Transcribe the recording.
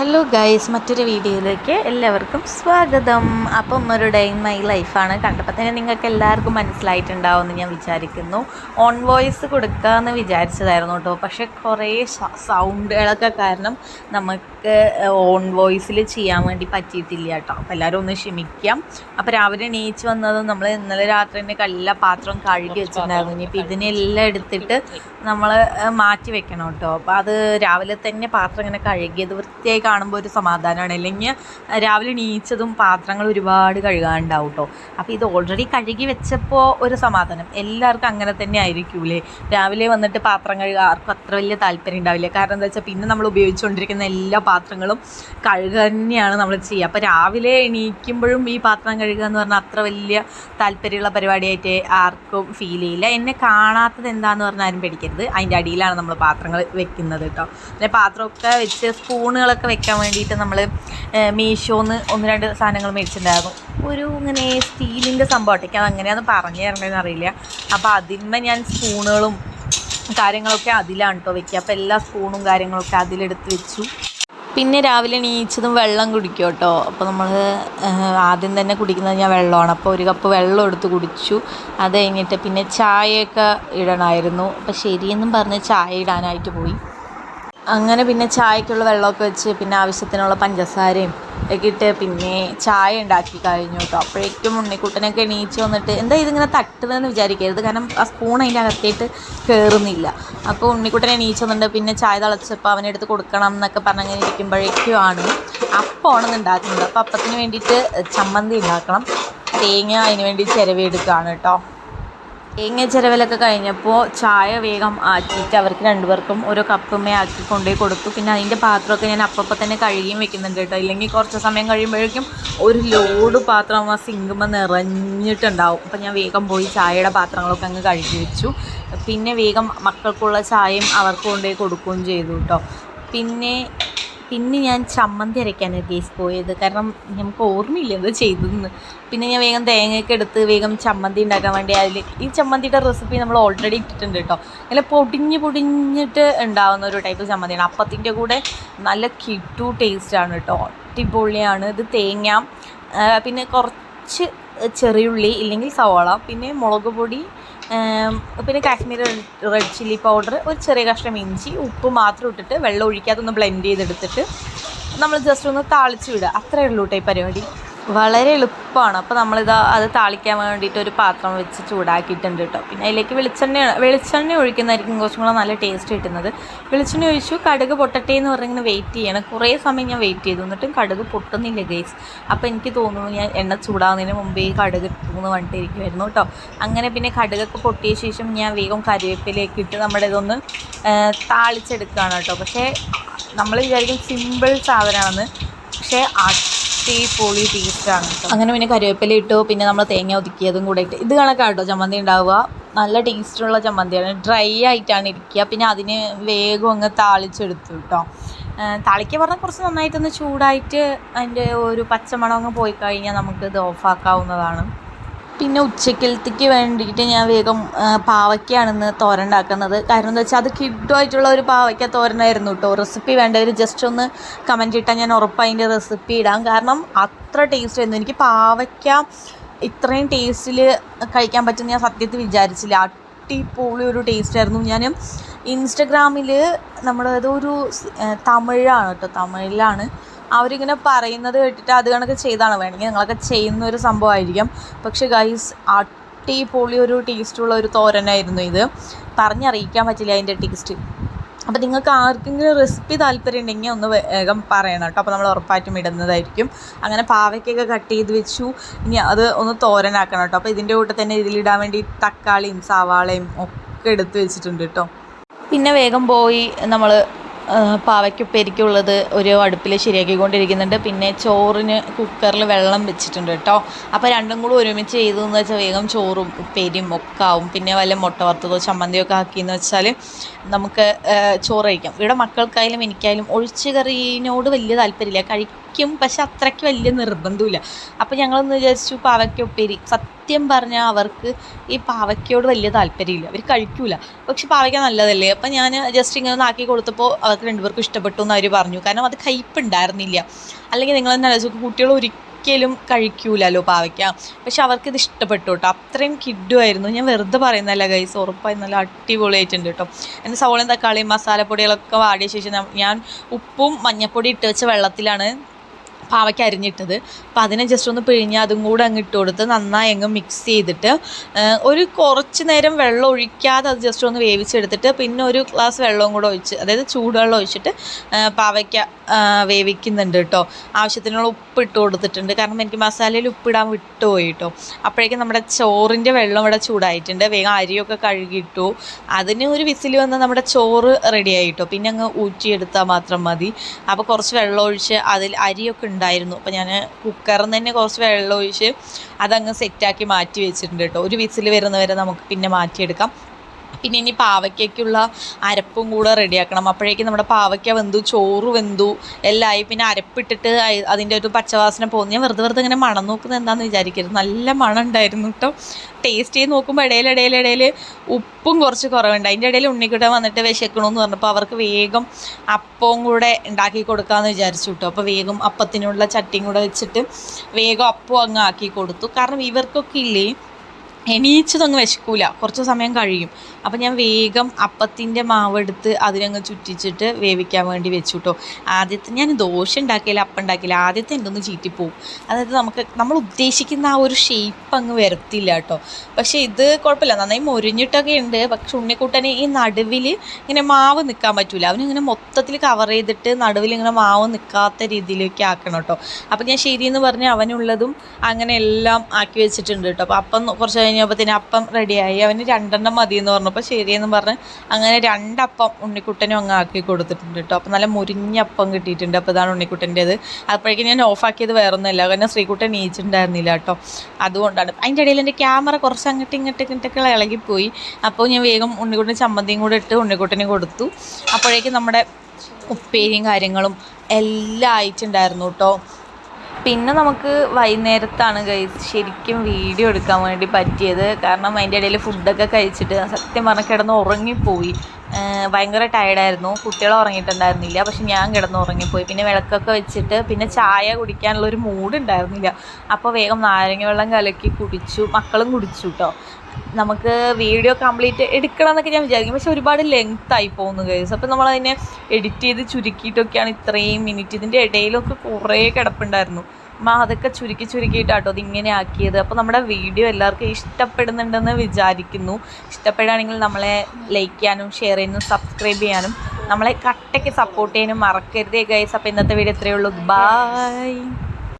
Hello guys മറ്റൊരു വീഡിയോയിലേക്ക് എല്ലാവർക്കും സ്വാഗതം. അപ്പം ഒരു ഡേ ഇൻ മൈ ലൈഫാണ് കണ്ടപ്പോൾ തന്നെ നിങ്ങൾക്ക് എല്ലാവർക്കും മനസ്സിലായിട്ടുണ്ടാവുമെന്ന് ഞാൻ വിചാരിക്കുന്നു. ഓൺ വോയിസ് കൊടുക്കാമെന്ന് വിചാരിച്ചതായിരുന്നു കേട്ടോ. പക്ഷേ കുറേ സൗണ്ടുകളൊക്കെ കാരണം നമുക്ക് ഓൺ വോയിസിൽ ചെയ്യാൻ വേണ്ടി പറ്റിയിട്ടില്ല കേട്ടോ. അപ്പോൾ എല്ലാവരും ഒന്ന് ക്ഷമിക്കാം. അപ്പോൾ രാവിലെ എണീച്ച് വന്നതും നമ്മൾ ഇന്നലെ രാത്രി തന്നെ കല്ല പാത്രം കഴുകി വെച്ചിട്ടുണ്ടായിരുന്നു. ഇനിയിപ്പോൾ ഇതിനെല്ലാം എടുത്തിട്ട് നമ്മൾ മാറ്റി വെക്കണം കേട്ടോ. അപ്പോൾ അത് രാവിലെ തന്നെ പാത്രം ഇങ്ങനെ കഴുകിയത് വൃത്തിയായി കാണുമ്പോൾ ഒരു സമാധാനമാണ് അല്ലെങ്കിൽ രാവിലെ എണീച്ചതും പാത്രങ്ങൾ ഒരുപാട് കഴുകാനുണ്ടാവും കേട്ടോ. അപ്പോൾ ഇത് ഓൾറെഡി കഴുകി വെച്ചപ്പോൾ ഒരു സമാധാനം. എല്ലാവർക്കും അങ്ങനെ തന്നെ ആയിരിക്കൂലേ? രാവിലെ വന്നിട്ട് പാത്രം കഴുകാൻ ആർക്കും അത്ര വലിയ താല്പര്യം ഉണ്ടാവില്ല. കാരണം എന്താ വെച്ചാൽ പിന്നെ നമ്മൾ ഉപയോഗിച്ചുകൊണ്ടിരിക്കുന്ന എല്ലാ പാത്രങ്ങളും കഴുകുക തന്നെയാണ് നമ്മൾ ചെയ്യുക. അപ്പോൾ രാവിലെ എണീക്കുമ്പോഴും ഈ പാത്രം കഴുകുക എന്ന് പറഞ്ഞാൽ അത്ര വലിയ താല്പര്യമുള്ള പരിപാടിയായിട്ട് ആർക്കും ഫീൽ ചെയ്യില്ല. എന്നെ കാണാത്തത് എന്താണെന്ന് പറഞ്ഞാൽ ആരും പേടിക്കരുത്. അതിന്റെ അടിയിലാണ് നമ്മൾ പാത്രങ്ങൾ വെക്കുന്നത് കേട്ടോ പിന്നെ പാത്രമൊക്കെ വെച്ച് സ്പൂണുകളൊക്കെ വെക്കാൻ വേണ്ടിയിട്ട് നമ്മൾ മീഷോന്ന് ഒന്ന് രണ്ട് സാധനങ്ങൾ മേടിച്ചിട്ടുണ്ടായിരുന്നു. ഒരു ഇങ്ങനെ സ്റ്റീലിന്റെ സംഭവമായിട്ടേക്ക് അത് അങ്ങനെയാണെന്ന് പറഞ്ഞു തരേണ്ടതെന്ന് അറിയില്ല. അപ്പോൾ അതിന്മേ ഞാൻ സ്പൂണുകളും കാര്യങ്ങളൊക്കെ അതിലാണ് കേട്ടോ വെക്കുക. അപ്പോൾ എല്ലാ സ്പൂണും കാര്യങ്ങളൊക്കെ അതിലെടുത്ത് വെച്ചു. പിന്നെ രാവിലെ എണീച്ചതും വെള്ളം കുടിക്കും കേട്ടോ. അപ്പോൾ നമ്മൾ ആദ്യം തന്നെ കുടിക്കുന്നത് ഞാൻ വെള്ളമാണ്. അപ്പോൾ ഒരു കപ്പ് വെള്ളം എടുത്ത് കുടിച്ചു. അത് കഴിഞ്ഞിട്ട് പിന്നെ ചായയൊക്കെ ഇടണമായിരുന്നു. അപ്പോൾ ശരിയെന്നും പറഞ്ഞ് ചായ ഇടാനായിട്ട് പോയി. അങ്ങനെ പിന്നെ ചായക്കുള്ള വെള്ളമൊക്കെ വെച്ച് പിന്നെ ആവശ്യത്തിനുള്ള പഞ്ചസാരയും ഒക്കെ ഇട്ട് പിന്നെ ചായ ഉണ്ടാക്കി കഴിഞ്ഞു കേട്ടോ. അപ്പോഴേക്കും ഉണ്ണിക്കുട്ടനൊക്കെ എണീച്ച് വന്നിട്ട് എന്താ ഇതിങ്ങനെ തട്ടുന്നതെന്ന് വിചാരിക്കരുത്. കാരണം ആ സ്പൂൺ അതിന്റെ അകത്തേട്ട് കയറുന്നില്ല അപ്പോൾ ഉണ്ണിക്കുട്ടൻ എണീച്ച് വന്നിട്ട് പിന്നെ ചായ തിളച്ചപ്പോൾ അവനെടുത്ത് കൊടുക്കണം എന്നൊക്കെ പറഞ്ഞങ്ങനെ ഇരിക്കുമ്പോഴേക്കും ആണ് അപ്പമാണ് ഉണ്ടാക്കുന്നത്. അപ്പോൾ അപ്പത്തിന് വേണ്ടിയിട്ട് ചമ്മന്തി ഉണ്ടാക്കണം. തേങ്ങ അതിന് വേണ്ടി ചിരവി എടുക്കുകയാണ് കേട്ടോ. തേങ്ങ ചിരവലൊക്കെ കഴിഞ്ഞപ്പോൾ ചായ വേഗം ആക്കിയിട്ട് അവർക്ക് രണ്ടുപേർക്കും ഓരോ കപ്പുമേ ആക്കി കൊണ്ടുപോയി കൊടുത്തു. പിന്നെ അതിന്റെ പാത്രമൊക്കെ ഞാൻ അപ്പം തന്നെ കഴുകിയും വെക്കുന്നുണ്ട് കേട്ടോ. ഇല്ലെങ്കിൽ കുറച്ച് സമയം കഴിയുമ്പോഴേക്കും ഒരു ലോഡ് പാത്രം ആ സിങ്കുമ്പോൾ നിറഞ്ഞിട്ടുണ്ടാവും. അപ്പം ഞാൻ വേഗം പോയി ചായയുടെ പാത്രങ്ങളൊക്കെ അങ്ങ് കഴുകി വെച്ചു. പിന്നെ വേഗം മക്കൾക്കുള്ള ചായയും അവർക്ക് കൊണ്ടുപോയി കൊടുക്കുകയും ചെയ്തു കേട്ടോ. പിന്നെ പിന്നെ ഞാൻ ചമ്മന്തി അരയ്ക്കാനാണ് കേസ് പോയത്. കാരണം നമുക്ക് ഓർമ്മയില്ല എന്താ ചെയ്തതെന്ന്. പിന്നെ ഞാൻ വേഗം തേങ്ങയൊക്കെ എടുത്ത് വേഗം ചമ്മന്തി ഉണ്ടാക്കാൻ വേണ്ടി അതിൽ ഈ ചമ്മന്തിയുടെ റെസിപ്പി നമ്മൾ ഓൾറെഡി ഇട്ടിട്ടുണ്ട് കേട്ടോ. നല്ല പൊടിഞ്ഞ് പൊടിഞ്ഞിട്ട് ഉണ്ടാകുന്ന ഒരു ടൈപ്പ് ചമ്മന്തിയാണ്. അപ്പത്തിന്റെ കൂടെ നല്ല കിട്ടു ടേസ്റ്റാണ് കേട്ടോ. അടിപൊളിയാണ്. ഇത് തേങ്ങ പിന്നെ കുറച്ച് ചെറിയുള്ളി ഇല്ലെങ്കിൽ സവാള പിന്നെ മുളക് പൊടി പിന്നെ കാശ്മീർ റെഡ് ചില്ലി പൗഡർ ഒരു ചെറിയ കഷ്ണം ഇഞ്ചി ഉപ്പ് മാത്രം ഇട്ടിട്ട് വെള്ളം ഒഴിക്കാതെ ഒന്ന് ബ്ലെൻഡ് ചെയ്തെടുത്തിട്ട് നമ്മൾ ജസ്റ്റ് ഒന്ന് താളിച്ച് വിടുക. അത്രയേ ഉള്ളൂ കേട്ടോ ഈ പരിപാടി. വളരെ എളുപ്പമാണ്. അപ്പോൾ നമ്മളിത് അത് താളിക്കാൻ വേണ്ടിയിട്ട് ഒരു പാത്രം വെച്ച് ചൂടാക്കിയിട്ടുണ്ട് കേട്ടോ പിന്നെ അതിലേക്ക് വെളിച്ചെണ്ണ വെളിച്ചെണ്ണ ഒഴിക്കുന്നതായിരിക്കും കുറച്ചും കൂടെ നല്ല ടേസ്റ്റ് കിട്ടുന്നത്. വെളിച്ചെണ്ണ ഒഴിച്ചു കടുക് പൊട്ടട്ടെ എന്ന് പറഞ്ഞിങ്ങനെ വെയിറ്റ് ചെയ്യണം. കുറേ സമയം ഞാൻ വെയിറ്റ് ചെയ്തു. എന്നിട്ടും കടുക് പൊട്ടുന്നില്ല ഗേസ് അപ്പോൾ എനിക്ക് തോന്നുന്നു ഞാൻ എണ്ണ ചൂടാവുന്നതിന് മുമ്പേ കടുക് ഇട്ടുമെന്ന് പറഞ്ഞിട്ടിരിക്കുമായിരുന്നു കേട്ടോ അങ്ങനെ പിന്നെ കടുകൊക്കെ പൊട്ടിയ ശേഷം ഞാൻ വേഗം കറിവേപ്പിലേക്ക് ഇട്ട് നമ്മുടെ ഇതൊന്ന് താളിച്ചെടുക്കുകയാണ് കേട്ടോ പക്ഷേ നമ്മൾ വിചാരിക്കും സിമ്പിൾ സാധനമാണെന്ന്. പക്ഷേ അടിപൊളി ടേസ്റ്റാണ് അങ്ങനെ പിന്നെ കറിവേപ്പില ഇട്ടു പിന്നെ നമ്മൾ തേങ്ങ ഒതുക്കിയതും കൂടെ ഇട്ട്. ഇത് കണക്കാണ് കേട്ടോ ചമ്മന്തി ഉണ്ടാവുക നല്ല ടേസ്റ്റുള്ള ചമ്മന്തിയാണ്. ഡ്രൈ ആയിട്ടാണ് ഇരിക്കുക. പിന്നെ അതിന് വേഗം അങ്ങ് താളിച്ചെടുത്തു കേട്ടോ താളിക്ക പറഞ്ഞാൽ കുറച്ച് നന്നായിട്ടൊന്ന് ചൂടായിട്ട് അതിന്റെ ഒരു പച്ചമണം അങ്ങ് പോയി കഴിഞ്ഞാൽ നമുക്കിത് ഓഫാക്കാവുന്നതാണ് പിന്നെ ഉച്ചക്കലത്തേക്ക് വേണ്ടിയിട്ട് ഞാൻ വേഗം പാവയ്ക്കാണെന്ന് തോരൻ ഉണ്ടാക്കുന്നത്. കാരണം എന്താ വെച്ചാൽ അത് കിഡുമായിട്ടുള്ള ഒരു പാവയ്ക്ക തോരനായിരുന്നു കേട്ടോ റെസിപ്പി വേണ്ടവർ ജസ്റ്റ് ഒന്ന് കമന്റ് ഇട്ടാൽ ഞാൻ ഉറപ്പ് അതിന്റെ റെസിപ്പി ഇടാം. കാരണം അത്ര ടേസ്റ്റ് ആയിരുന്നു. എനിക്ക് പാവയ്ക്ക ഇത്രയും ടേസ്റ്റിൽ കഴിക്കാൻ പറ്റുമെന്ന് ഞാൻ സത്യത്തിൽ വിചാരിച്ചില്ല. അടിപൊളി ഒരു ടേസ്റ്റ് ആയിരുന്നു. ഞാൻ ഇൻസ്റ്റഗ്രാമിൽ ഏ, തമിഴാണ് കേട്ടോ തമിഴിലാണ്. അവരിങ്ങനെ പറയുന്നത് കേട്ടിട്ട് അത് കണക്ക് ചെയ്താണ് വേണമെങ്കിൽ നിങ്ങളൊക്കെ ചെയ്യുന്ന ഒരു സംഭവമായിരിക്കും. പക്ഷെ ഗൈസ് അടിപൊളി ഒരു ടേസ്റ്റുള്ള ഒരു തോരനായിരുന്നു ഇത്. പറഞ്ഞറിയിക്കാൻ പറ്റില്ല അതിന്റെ ടേസ്റ്റ് അപ്പോൾ നിങ്ങൾക്ക് ആർക്കെങ്കിലും റെസിപ്പി താല്പര്യം ഉണ്ടെങ്കിൽ ഒന്ന് വേഗം പറയണം കേട്ടോ. അപ്പോൾ നമ്മൾ ഉറപ്പായിട്ടും ഇടുന്നതായിരിക്കും. അങ്ങനെ പാവയ്ക്കൊക്കെ കട്ട് ചെയ്ത് വെച്ചു. ഇനി അത് ഒന്ന് തോരനാക്കണം കേട്ടോ. അപ്പോൾ ഇതിന്റെ കൂടെ തന്നെ ഇതിലിടാൻ വേണ്ടി തക്കാളിയും സവാളയും ഒക്കെ എടുത്ത് വെച്ചിട്ടുണ്ട് കേട്ടോ. പിന്നെ വേഗം പോയി നമ്മൾ പാവയ്ക്കുപ്പേരിക്കുള്ളത് ഒരു അടുപ്പിൽ ശരിയാക്കിക്കൊണ്ടിരിക്കുന്നുണ്ട്. പിന്നെ ചോറിന് കുക്കറിൽ വെള്ളം വെച്ചിട്ടുണ്ട് കേട്ടോ. അപ്പോൾ രണ്ടും കൂടി ഒരുമിച്ച് ചെയ്തതെന്ന് വെച്ചാൽ വേഗം ചോറും ഉപ്പേരിയും ഒക്കെ ആവും. പിന്നെ വല്ല മുട്ട വറുത്തതോ ചമ്മന്തിയോ ഒക്കെ ആക്കിയെന്ന് വെച്ചാൽ നമുക്ക് ചോറ് കഴിക്കാം. ഇവിടെ മക്കൾക്കായാലും എനിക്കായാലും ഒഴിച്ച് കറീനോട് വലിയ താല്പര്യമില്ല. കഴിക്കും പക്ഷെ അത്രയ്ക്ക് വലിയ നിർബന്ധമില്ല അപ്പോൾ ഞങ്ങളൊന്ന് വിചാരിച്ചു പാവയ്ക്ക ഉപ്പേരി. സത്യം പറഞ്ഞാൽ അവർക്ക് ഈ പാവയ്ക്കയോട് വലിയ താല്പര്യമില്ല. അവർ കഴിക്കൂല. പക്ഷെ പാവയ്ക്ക നല്ലതല്ലേ? അപ്പം ഞാൻ ജസ്റ്റ് ഇങ്ങനെ ഒന്ന് ആക്കി കൊടുത്തപ്പോൾ അവർക്ക് രണ്ടുപേർക്കും ഇഷ്ടപ്പെട്ടു എന്ന് അവർ പറഞ്ഞു. കാരണം അത് കയ്പുണ്ടായിരുന്നില്ല. അല്ലെങ്കിൽ നിങ്ങൾ തന്നെ ആലോചിച്ചു കുട്ടികൾ ഒരിക്കലും കഴിക്കൂലല്ലോ പാവയ്ക്ക. പക്ഷെ അവർക്കിത് ഇഷ്ടപ്പെട്ടു കേട്ടോ. അത്രയും കിഡുമായിരുന്നു ഞാൻ വെറുതെ പറയുന്നതല്ല ഗൈസ് ഉറപ്പായി നല്ല അടിപൊളിയായിട്ടുണ്ട് കേട്ടോ. എന്റെ സവോളയും തക്കാളിയും മസാലപ്പൊടികളൊക്കെ വാടിയ ശേഷം ഞാൻ ഉപ്പും മഞ്ഞപ്പൊടി ഇട്ട് വെച്ച വെള്ളത്തിലാണ് പാവയ്ക്ക് അരിഞ്ഞിട്ടത്. അപ്പോൾ അതിനെ ജസ്റ്റ് ഒന്ന് പിഴിഞ്ഞ് അതും കൂടെ അങ്ങ് ഇട്ട് കൊടുത്ത് നന്നായി അങ്ങ് മിക്സ് ചെയ്തിട്ട് ഒരു കുറച്ച് നേരം വെള്ളം ഒഴിക്കാതെ അത് ജസ്റ്റ് ഒന്ന് വേവിച്ചെടുത്തിട്ട് പിന്നെ ഒരു ഗ്ലാസ് വെള്ളവും കൂടെ ഒഴിച്ച് അതായത് ചൂടുവെള്ളം ഒഴിച്ചിട്ട് പാവയ്ക്ക വേവിക്കുന്നുണ്ട് കേട്ടോ ആവശ്യത്തിനുള്ള ഉപ്പ് ഇട്ട് കൊടുത്തിട്ടുണ്ട്. കാരണം എനിക്ക് മസാലയിൽ ഉപ്പിടാൻ വിട്ടുപോയി കേട്ടോ അപ്പോഴേക്കും നമ്മുടെ ചോറിന്റെ വെള്ളം ഇവിടെ ചൂടായിട്ടുണ്ട്. വേഗം അരിയൊക്കെ കഴുകിയിട്ടു. അതിന് ഒരു വിസിൽ വന്ന് നമ്മുടെ ചോറ് റെഡി ആയിട്ടോ പിന്നെ അങ്ങ് ഊറ്റിയെടുത്താൽ മാത്രം മതി. അപ്പോൾ കുറച്ച് വെള്ളം ഒഴിച്ച് അതിൽ അരിയൊക്കെ ഉണ്ടായിരുന്നു. അപ്പോൾ ഞാൻ കുക്കറിൽ തന്നെ കുറച്ച് വെള്ളം ഒഴിച്ച് അതങ്ങ് സെറ്റാക്കി മാറ്റി വെച്ചിട്ടുണ്ട് കേട്ടോ. ഒരു വിസിൽ വരുന്നവരെ നമുക്ക് പിന്നെ മാറ്റിയെടുക്കാം. പിന്നെ ഇനി പാവയ്ക്കുള്ള അരപ്പും കൂടെ റെഡിയാക്കണം. അപ്പോഴേക്കും നമ്മുടെ പാവയ്ക്ക വെന്തു ചോറ് വെന്തു എല്ലായി പിന്നെ അരപ്പിട്ടിട്ട് അതിന്റെ ഒരു പച്ചവാസന പോകുന്നു. ഞാൻ വെറുതെ വെറുതെ ഇങ്ങനെ മണം നോക്കുന്നത് എന്താണെന്ന് വിചാരിക്കരുത്. നല്ല മണം ഉണ്ടായിരുന്നു കേട്ടോ. ടേസ്റ്റ് ചെയ്ത് നോക്കുമ്പോൾ ഇടയിൽ ഇടയിൽ ഇടയിൽ ഉപ്പും കുറച്ച് കുറവുണ്ട്. അതിന്റെ ഇടയിൽ ഉണ്ണിക്കുട്ട വന്നിട്ട് വിശക്കണമെന്ന് പറഞ്ഞപ്പോൾ അവർക്ക് വേഗം അപ്പവും കൂടെ ഉണ്ടാക്കി കൊടുക്കാമെന്ന് വിചാരിച്ചു കേട്ടോ. അപ്പോൾ വേഗം അപ്പത്തിനുള്ള ചട്ടിയും കൂടെ വെച്ചിട്ട് വേഗം അപ്പവും അങ്ങ് ആക്കി കൊടുത്തു. കാരണം ഇവർക്കൊക്കെ ഇല്ലേ എണീച്ചതൊന്നും വിശക്കൂല. കുറച്ച് സമയം കഴിയും. അപ്പം ഞാൻ വേഗം അപ്പത്തിന്റെ മാവെടുത്ത് അതിനങ്ങ് ചുറ്റിച്ചിട്ട് വേവിക്കാൻ വേണ്ടി വെച്ചു കേട്ടോ ആദ്യത്തെ ഞാൻ ദോശ ഉണ്ടാക്കിയില്ല അപ്പം ഉണ്ടാക്കിയില്ല ആദ്യത്തെ എന്തൊന്ന് ചീറ്റിപ്പോവും. അതായത് നമുക്ക് നമ്മൾ ഉദ്ദേശിക്കുന്ന ആ ഒരു ഷേപ്പ് അങ്ങ് വരത്തില്ല കേട്ടോ. പക്ഷേ ഇത് കുഴപ്പമില്ല. നന്നായി മുരിഞ്ഞിട്ടൊക്കെ ഉണ്ട്. പക്ഷെ ഉണ്ണിക്കൂട്ടന് ഈ നടുവിൽ ഇങ്ങനെ മാവ് നിൽക്കാൻ പറ്റില്ല അവനിങ്ങനെ മൊത്തത്തിൽ കവർ ചെയ്തിട്ട് നടുവിൽ ഇങ്ങനെ മാവ് നിൽക്കാത്ത രീതിയിലേക്ക് ആക്കണം കേട്ടോ. അപ്പം ഞാൻ ശരിയെന്ന് പറഞ്ഞ് അവനുള്ളതും അങ്ങനെ എല്ലാം ആക്കി വെച്ചിട്ടുണ്ട് കേട്ടോ. അപ്പോൾ അപ്പം കുറച്ച് കഴിഞ്ഞപ്പോഴത്തേന് അപ്പം റെഡിയായി അവന് രണ്ടെണ്ണം മതി എന്ന് പറഞ്ഞപ്പോൾ ശരിയെന്ന് പറഞ്ഞ് അങ്ങനെ രണ്ടപ്പം ഉണ്ണിക്കുട്ടനും അങ്ങ് ആക്കി കൊടുത്തിട്ടുണ്ട് കേട്ടോ. അപ്പം നല്ല മുരിഞ്ഞ അപ്പം കിട്ടിയിട്ടുണ്ട്. അപ്പോൾ ഇതാണ് ഉണ്ണിക്കുട്ടന്റേത്. അപ്പോഴേക്കും ഞാൻ ഓഫാക്കിയത് വേറൊന്നുമില്ല. കാരണം ശ്രീകുട്ടൻ നീച്ചിട്ടുണ്ടായിരുന്നില്ല കേട്ടോ. അതുകൊണ്ടാണ്. അതിന്റെ ഇടയിൽ എന്റെ ക്യാമറ കുറച്ച് അങ്ങോട്ട് ഇങ്ങോട്ട് ഇങ്ങോട്ടൊക്കെ ഇളകിപ്പോയി. അപ്പോൾ ഞാൻ വേഗം ഉണ്ണിക്കുട്ടൻ ചമ്മന്തിയും കൂടെ ഇട്ട് ഉണ്ണിക്കുട്ടന് കൊടുത്തു. അപ്പോഴേക്കും നമ്മുടെ ഉപ്പേരിയും കാര്യങ്ങളും എല്ലാം ആയിട്ടുണ്ടായിരുന്നു കേട്ടോ. പിന്നെ നമുക്ക് വൈകുന്നേരത്താണ് ഗൈസ് ശരിക്കും വീഡിയോ എടുക്കാൻ വേണ്ടി പറ്റിയത്. കാരണം അതിന്റെ ഇടയിൽ ഫുഡൊക്കെ കഴിച്ചിട്ട് സത്യം പറഞ്ഞാൽ കിടന്ന് ഉറങ്ങിപ്പോയി. ഭയങ്കര ടയർഡായിരുന്നു കുട്ടികൾ ഉറങ്ങിയിട്ടുണ്ടായിരുന്നില്ല. പക്ഷെ ഞാൻ കിടന്ന് ഉറങ്ങിപ്പോയി. പിന്നെ വിളക്കൊക്കെ വെച്ചിട്ട് പിന്നെ ചായ കുടിക്കാനുള്ള ഒരു മൂഡ് ഉണ്ടായിരുന്നില്ല. അപ്പോൾ വേഗം നാരങ്ങ വെള്ളം കലക്കി കുടിച്ചു. മക്കളും കുടിച്ചു കേട്ടോ നമുക്ക് വീഡിയോ കംപ്ലീറ്റ് എടുക്കണം എന്നൊക്കെ ഞാൻ വിചാരിക്കും. പക്ഷെ ഒരുപാട് ലെങ്ത് ആയി പോകുന്നു കേസ് അപ്പോൾ നമ്മളതിനെ എഡിറ്റ് ചെയ്ത് ചുരുക്കിയിട്ടൊക്കെയാണ് ഇത്രയും മിനിറ്റ് ഇതിന്റെ ഇടയിലൊക്കെ കുറേ കിടപ്പുണ്ടായിരുന്നു. അമ്മ അതൊക്കെ ചുരുക്കി ചുരുക്കിയിട്ടാട്ടോ ഇങ്ങനെ ആക്കിയത്. അപ്പോൾ നമ്മുടെ വീഡിയോ എല്ലാവർക്കും ഇഷ്ടപ്പെടുന്നുണ്ടെന്ന് വിചാരിക്കുന്നു. ഇഷ്ടപ്പെടുകയാണെങ്കിൽ നമ്മളെ ലൈക്ക് ചെയ്യാനും ഷെയർ ചെയ്യാനും സബ്സ്ക്രൈബ് ചെയ്യാനും നമ്മളെ കട്ടയ്ക്ക് സപ്പോർട്ട് ചെയ്യാനും മറക്കരുതേ ഗൈസ് അപ്പോൾ ഇന്നത്തെ വീഡിയോ ഇത്രയേ ഉള്ളൂ. ബൈ